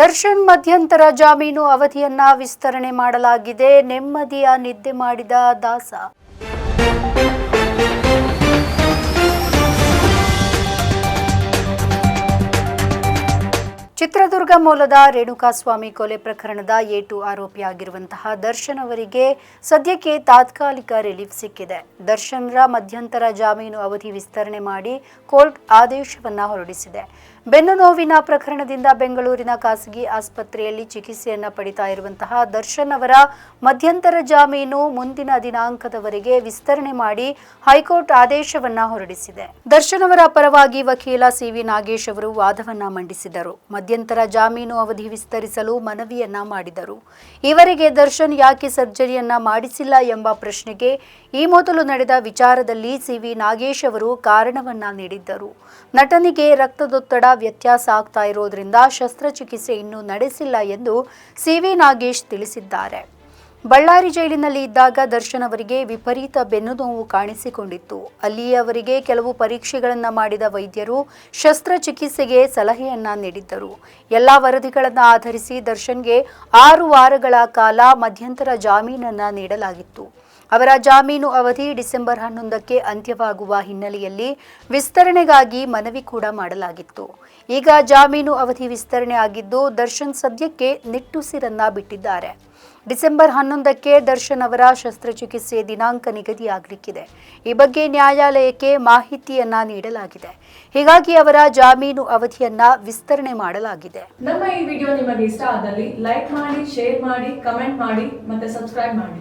ದರ್ಶನ್ ಮಧ್ಯಂತರ ಜಾಮೀನು ಅವಧಿಯನ್ನ ವಿಸ್ತರಣೆ ಮಾಡಲಾಗಿದೆ. ನೆಮ್ಮದಿಯ ನಿದ್ದೆ ಮಾಡಿದ ದಾಸ. ಚಿತ್ರದುರ್ಗ ಮೂಲದ ರೇಣುಕಾಸ್ವಾಮಿ ಕೊಲೆ ಪ್ರಕರಣದ ಏಟು ಆರೋಪಿಯಾಗಿರುವಂತಹ ದರ್ಶನ್ ಅವರಿಗೆ ಸದ್ಯಕ್ಕೆ ತಾತ್ಕಾಲಿಕ ರಿಲೀಫ್ ಸಿಕ್ಕಿದೆ. ದರ್ಶನ್ರ ಮಧ್ಯಂತರ ಜಾಮೀನು ಅವಧಿ ವಿಸ್ತರಣೆ ಮಾಡಿ ಕೋರ್ಟ್ ಆದೇಶವನ್ನ ಹೊರಡಿಸಿದೆ. ಬೆನ್ನು ನೋವಿನ ಪ್ರಕರಣದಿಂದ ಬೆಂಗಳೂರಿನ ಖಾಸಗಿ ಆಸ್ಪತ್ರೆಯಲ್ಲಿ ಚಿಕಿತ್ಸೆಯನ್ನು ಪಡಿತಾ ಇರುವಂತಹ ದರ್ಶನ್ ಅವರ ಮಧ್ಯಂತರ ಜಾಮೀನು ಮುಂದಿನ ದಿನಾಂಕದವರೆಗೆ ವಿಸ್ತರಣೆ ಮಾಡಿ ಹೈಕೋರ್ಟ್ ಆದೇಶವನ್ನ ಹೊರಡಿಸಿದೆ. ದರ್ಶನ್ ಅವರ ಪರವಾಗಿ ವಕೀಲ ಸಿವಿ ನಾಗೇಶ್ ಅವರು ವಾದವನ್ನ ಮಂಡಿಸಿದರು. ಮಧ್ಯಂತರ ಜಾಮೀನು ಅವಧಿ ವಿಸ್ತರಿಸಲು ಮನವಿಯನ್ನ ಮಾಡಿದರು. ಈವರೆಗೆ ದರ್ಶನ್ ಯಾಕೆ ಸರ್ಜರಿಯನ್ನ ಮಾಡಿಸಿಲ್ಲ ಎಂಬ ಪ್ರಶ್ನೆಗೆ ಈ ಮೊದಲು ನಡೆದ ವಿಚಾರದಲ್ಲಿ ಸಿವಿ ನಾಗೇಶ್ ಅವರು ಕಾರಣವನ್ನ ನೀಡಿದ್ದರು. ನಟನಿಗೆ ರಕ್ತದೊತ್ತಡ ವ್ಯತ್ಯಾಸ ಆಗ್ತಾ ಇರೋದ್ರಿಂದ ಶಸ್ತ್ರಚಿಕಿತ್ಸೆ ಇನ್ನೂ ನಡೆಸಿಲ್ಲ ಎಂದು ಸಿವಿ ನಾಗೇಶ್ ತಿಳಿಸಿದ್ದಾರೆ. ಬಳ್ಳಾರಿ ಜೈಲಿನಲ್ಲಿ ಇದ್ದಾಗ ದರ್ಶನ್ ಅವರಿಗೆ ವಿಪರೀತ ಬೆನ್ನು ನೋವು ಕಾಣಿಸಿಕೊಂಡಿತ್ತು. ಅಲ್ಲಿಯವರಿಗೆ ಕೆಲವು ಪರೀಕ್ಷೆಗಳನ್ನು ಮಾಡಿದ ವೈದ್ಯರು ಶಸ್ತ್ರಚಿಕಿತ್ಸೆಗೆ ಸಲಹೆಯನ್ನ ನೀಡಿದ್ದರು. ಎಲ್ಲ ವರದಿಗಳನ್ನು ಆಧರಿಸಿ ದರ್ಶನ್ಗೆ ಆರು ವಾರಗಳ ಕಾಲ ಮಧ್ಯಂತರ ಜಾಮೀನನ್ನ ನೀಡಲಾಗಿತ್ತು. ಅವರ ಜಾಮೀನು ಅವಧಿ ಡಿಸೆಂಬರ್ ಹನ್ನೊಂದಕ್ಕೆ ಅಂತ್ಯವಾಗುವ ಹಿನ್ನೆಲೆಯಲ್ಲಿ ವಿಸ್ತರಣೆಗಾಗಿ ಮನವಿ ಕೂಡ ಮಾಡಲಾಗಿತ್ತು. ಈಗ ಜಾಮೀನು ಅವಧಿ ವಿಸ್ತರಣೆ ಆಗಿದ್ದು ದರ್ಶನ್ ಸದ್ಯಕ್ಕೆ ನಿಟ್ಟುಸಿರನ್ನ ಬಿಟ್ಟಿದ್ದಾರೆ. ಡಿಸೆಂಬರ್ ಹನ್ನೊಂದಕ್ಕೆ ದರ್ಶನ್ ಅವರ ಶಸ್ತ್ರಚಿಕಿತ್ಸೆ ದಿನಾಂಕ ನಿಗದಿಯಾಗಲಿಕ್ಕಿದೆ. ಈ ಬಗ್ಗೆ ನ್ಯಾಯಾಲಯಕ್ಕೆ ಮಾಹಿತಿಯನ್ನ ನೀಡಲಾಗಿದೆ. ಹೀಗಾಗಿ ಅವರ ಜಾಮೀನು ಅವಧಿಯನ್ನ ವಿಸ್ತರಣೆ ಮಾಡಲಾಗಿದೆ. ನಮ್ಮ ಈ ವಿಡಿಯೋ ನಿಮಗೆ ಇಷ್ಟ ಆದಲ್ಲಿ ಲೈಕ್ ಮಾಡಿ, ಶೇರ್ ಮಾಡಿ, ಕಮೆಂಟ್ ಮಾಡಿ ಮತ್ತೆ ಸಬ್ಸ್ಕ್ರೈಬ್ ಮಾಡಿ.